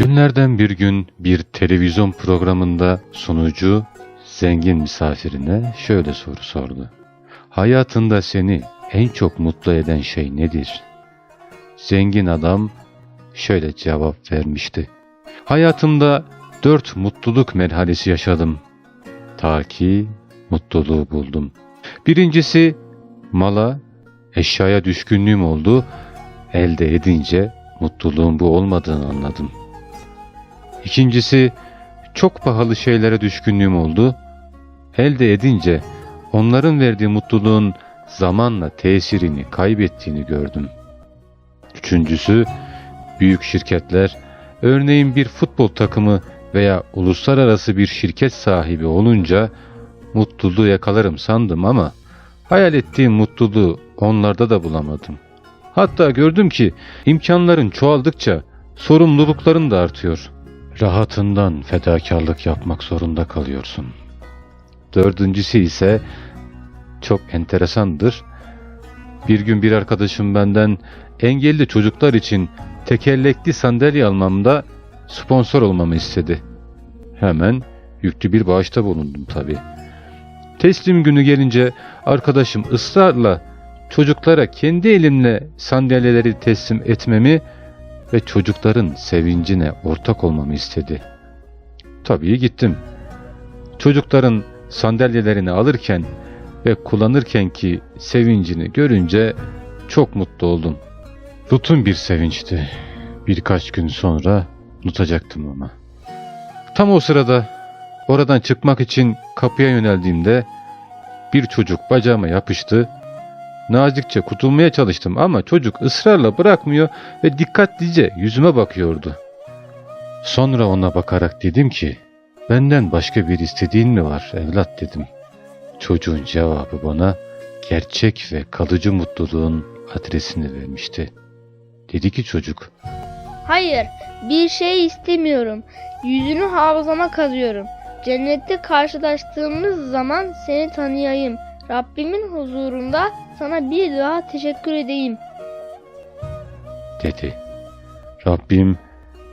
Günlerden bir gün bir televizyon programında sunucu zengin misafirine şöyle soru sordu. Hayatında seni en çok mutlu eden şey nedir? Zengin adam şöyle cevap vermişti. Hayatımda dört mutluluk merhalesi yaşadım. Ta ki mutluluğu buldum. Birincisi mala, eşyaya düşkünlüğüm oldu. Elde edince mutluluğun bu olmadığını anladım. İkincisi çok pahalı şeylere düşkünlüğüm oldu. Elde edince onların verdiği mutluluğun zamanla tesirini kaybettiğini gördüm. Üçüncüsü büyük şirketler örneğin bir futbol takımı veya uluslararası bir şirket sahibi olunca mutluluğu yakalarım sandım ama hayal ettiğim mutluluğu onlarda da bulamadım. Hatta gördüm ki imkanların çoğaldıkça sorumlulukların da artıyor. Rahatından fedakarlık yapmak zorunda kalıyorsun. Dördüncüsü ise çok enteresandır. Bir gün bir arkadaşım benden engelli çocuklar için tekerlekli sandalye almamda sponsor olmamı istedi. Hemen yüklü bir bağışta bulundum tabii. Teslim günü gelince arkadaşım ısrarla çocuklara kendi elimle sandalyeleri teslim etmemi ve çocukların sevincine ortak olmamı istedi. Tabii gittim. Çocukların sandalyelerini alırken ve kullanırken ki sevincini görünce çok mutlu oldum. Lutun bir sevinçti. Birkaç gün sonra unutacaktım ama. Tam o sırada oradan çıkmak için kapıya yöneldiğimde bir çocuk bacağıma yapıştı. Nazikçe kurtulmaya çalıştım ama çocuk ısrarla bırakmıyor ve dikkatlice yüzüme bakıyordu. Sonra ona bakarak dedim ki, benden başka bir istediğin mi var evlat dedim. Çocuğun cevabı bana gerçek ve kalıcı mutluluğun adresini vermişti. Dedi ki çocuk, Hayır, bir şey istemiyorum. Yüzünü hafızama kazıyorum. Cennette karşılaştığımız zaman seni tanıyayım. Rabbimin huzurunda sana bir daha teşekkür edeyim. dedi. Rabbim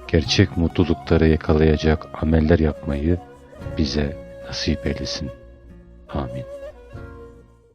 gerçek mutlulukları yakalayacak ameller yapmayı bize nasip eylesin. Amin.